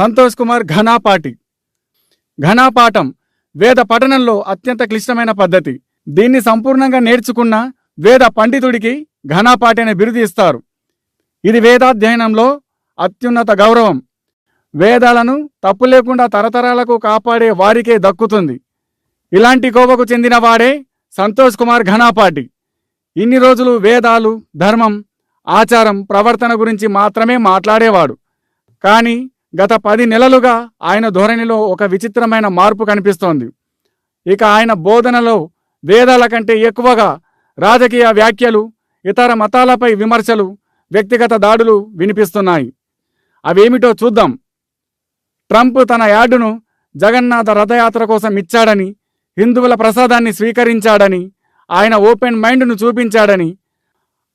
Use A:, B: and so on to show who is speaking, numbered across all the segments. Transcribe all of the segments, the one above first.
A: సంతోష్ కుమార్ ఘనాపాటి. ఘనాపాఠం వేద పఠనంలో అత్యంత క్లిష్టమైన పద్ధతి. దీన్ని సంపూర్ణంగా నేర్చుకున్న వేద పండితుడికి ఘనాపాటి అనే బిరుదు ఇస్తారు. ఇది వేదాధ్యయనంలో అత్యున్నత గౌరవం. వేదాలను తప్పు లేకుండా తరతరాలకు కాపాడే వారికే దక్కుతుంది. ఇలాంటి కోవకు చెందిన వాడే సంతోష్ కుమార్ ఘనాపాటి. ఇన్ని రోజులు వేదాలు ధర్మం ఆచారం ప్రవర్తన గురించి మాత్రమే మాట్లాడేవాడు. కానీ గత పది నెలలుగా ఆయన ధోరణిలో ఒక విచిత్రమైన మార్పు కనిపిస్తోంది. ఇక ఆయన బోధనలో వేదాల కంటే ఎక్కువగా రాజకీయ వ్యాఖ్యలు ఇతర మతాలపై విమర్శలు వ్యక్తిగత దాడులు వినిపిస్తున్నాయి. అవేమిటో చూద్దాం. ట్రంప్ తన యార్డును జగన్నాథ రథయాత్ర కోసం ఇచ్చాడని హిందువుల ప్రసాదాన్ని స్వీకరించాడని ఆయన ఓపెన్ మైండ్ను చూపించాడని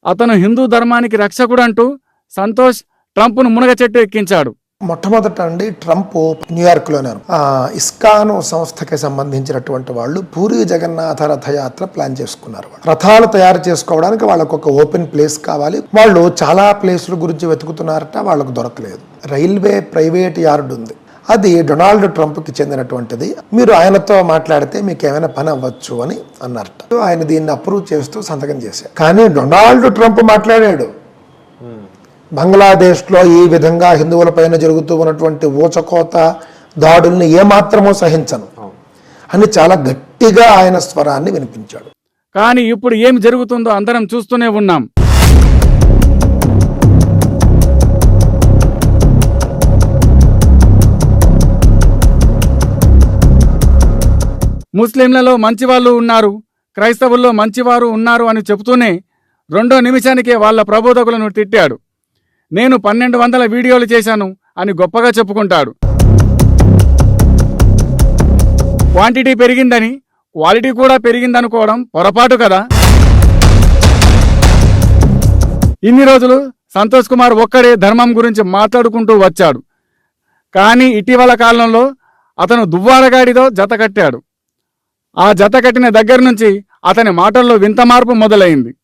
A: అతను హిందూ ధర్మానికి రక్షకుడంటూ సంతోష్ ట్రంప్ను మునగ చెట్టు ఎక్కించాడు.
B: మొట్టమొదట అండి ట్రంప్ న్యూయార్క్లోనే ఆ, ఇస్కాను సంస్థకి సంబంధించినటువంటి వాళ్ళు పూరి జగన్నాథ రథయాత్ర ప్లాన్ చేసుకున్నారు రథాలు తయారు చేసుకోవడానికి వాళ్ళకు ఒక ఓపెన్ ప్లేస్ కావాలి. వాళ్ళు చాలా ప్లేసుల గురించి వెతుకుతున్నారట వాళ్ళకు దొరకలేదు. రైల్వే ప్రైవేట్ యార్డ్ ఉంది. అది డొనాల్డ్ ట్రంప్కి చెందినటువంటిది. మీరు ఆయనతో మాట్లాడితే మీకు ఏమైనా పని అవ్వచ్చు అని అన్నారట. ఆయన దీన్ని అప్రూవ్ చేస్తూ సంతకం చేశారు. కానీ డొనాల్డ్ ట్రంప్ మాట్లాడాడు. బంగ్లాదేశ్లో ఈ విధంగా హిందువులపైన జరుగుతూ ఉన్నటువంటి ఊచకోత దాడుల్ని ఏమాత్రమూ సహించను. అని చాలా గట్టిగా ఆయన స్వరాన్ని వినిపించాడు.
A: కానీ ఇప్పుడు ఏం జరుగుతుందో అందరం చూస్తూనే ఉన్నాం. ముస్లింలలో మంచివాళ్ళు ఉన్నారు క్రైస్తవుల్లో మంచివారు ఉన్నారు అని చెబుతూనే రెండో నిమిషానికే వాళ్ళ ప్రబోధకులను తిట్టాడు. నేను పన్నెండు వందల వీడియోలు చేశాను అని గొప్పగా చెప్పుకుంటాడు. క్వాంటిటీ పెరిగిందని క్వాలిటీ కూడా పెరిగిందనుకోవడం పొరపాటు కదా? ఇన్ని రోజులు సంతోష్ కుమార్ ఒక్కడే ధర్మం గురించి మాట్లాడుకుంటూ వచ్చాడు. కానీ ఇటీవల కాలంలో అతను దువ్వారగాడితో జత కట్టాడు. ఆ జత కట్టిన దగ్గర నుంచి అతని మాటల్లో వింత మార్పు మొదలైంది.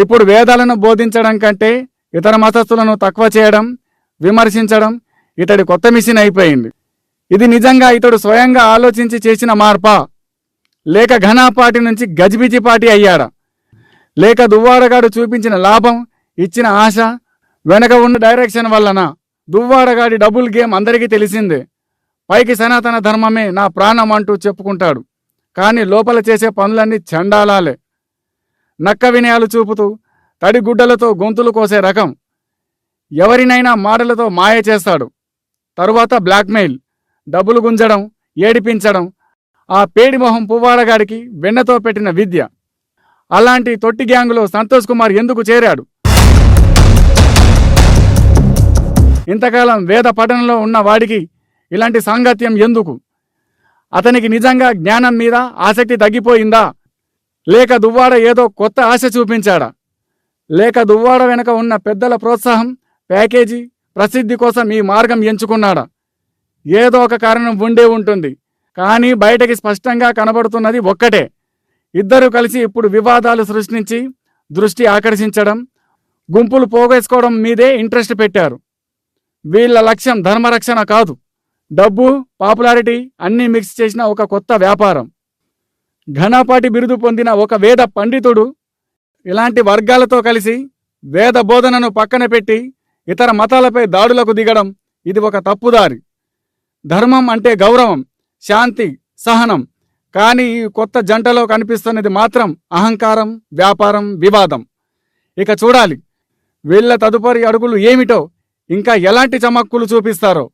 A: ఇప్పుడు వేదాలను బోధించడం కంటే ఇతర మతస్థులను తక్కువ చేయడం విమర్శించడం ఇతడి కొత్త మిషన్ అయిపోయింది. ఇది నిజంగా ఇతడు స్వయంగా ఆలోచించి చేసిన మార్పా? లేక ఘనాపాటి నుంచి గజిబిజి పాటి అయ్యాడా? లేక దువ్వాడగాడు చూపించిన లాభం ఇచ్చిన ఆశ వెనక ఉన్న డైరెక్షన్ వల్లన? దువ్వాడగాడి డబుల్ గేమ్ అందరికీ తెలిసిందే. పైకి సనాతన ధర్మమే నా ప్రాణం అంటూ చెప్పుకుంటాడు. కానీ లోపల చేసే పనులన్నీ చండాలాలే. నక్క వినయాలు చూపుతూ తడిగుడ్డలతో గొంతులు కోసే రకం. ఎవరినైనా మాటలతో మాయ చేస్తాడు. తరువాత బ్లాక్మెయిల్ డబ్బులు గుంజడం ఏడిపించడం ఆ పేడి మొహం పువ్వాడగాడికి వెన్నతో పెట్టిన విద్య. అలాంటి తొట్టి గ్యాంగులో సంతోష్ కుమార్ ఎందుకు చేరాడు? ఇంతకాలం వేద పఠనంలో ఉన్న వాడికి ఇలాంటి సాంగత్యం ఎందుకు? అతనికి నిజంగా జ్ఞానం మీద ఆసక్తి తగ్గిపోయిందా? లేక దువ్వాడ ఏదో కొత్త ఆశ చూపించాడా? లేక దువ్వాడ వెనక ఉన్న పెద్దల ప్రోత్సాహం ప్యాకేజీ ప్రసిద్ధి కోసం ఈ మార్గం ఎంచుకున్నాడా. ఏదో ఒక కారణం ఉండే ఉంటుంది. కానీ బయటకి స్పష్టంగా కనబడుతున్నది ఒక్కటే. ఇద్దరు కలిసి ఇప్పుడు వివాదాలు సృష్టించి దృష్టి ఆకర్షించడం గుంపులు పోగేసుకోవడం మీదే ఇంట్రెస్ట్ పెట్టారు. వీళ్ళ లక్ష్యం ధర్మరక్షణ కాదు. డబ్బు పాపులారిటీ అన్నీ మిక్స్ చేసిన ఒక కొత్త వ్యాపారం. ఘనపాటి బిరుదు పొందిన ఒక వేద పండితుడు ఇలాంటి వర్గాలతో కలిసి వేద బోధనను పక్కన పెట్టి ఇతర మతాలపై దాడులకు దిగడం ఇది ఒక తప్పుదారి. ధర్మం అంటే గౌరవం శాంతి సహనం. కానీ ఈ కొత్త జంటలో కనిపిస్తున్నది మాత్రం అహంకారం వ్యాపారం వివాదం. ఇక చూడాలి వీళ్ళ తదుపరి అడుగులు ఏమిటో ఇంకా ఎలాంటి చమక్కులు చూపిస్తారో.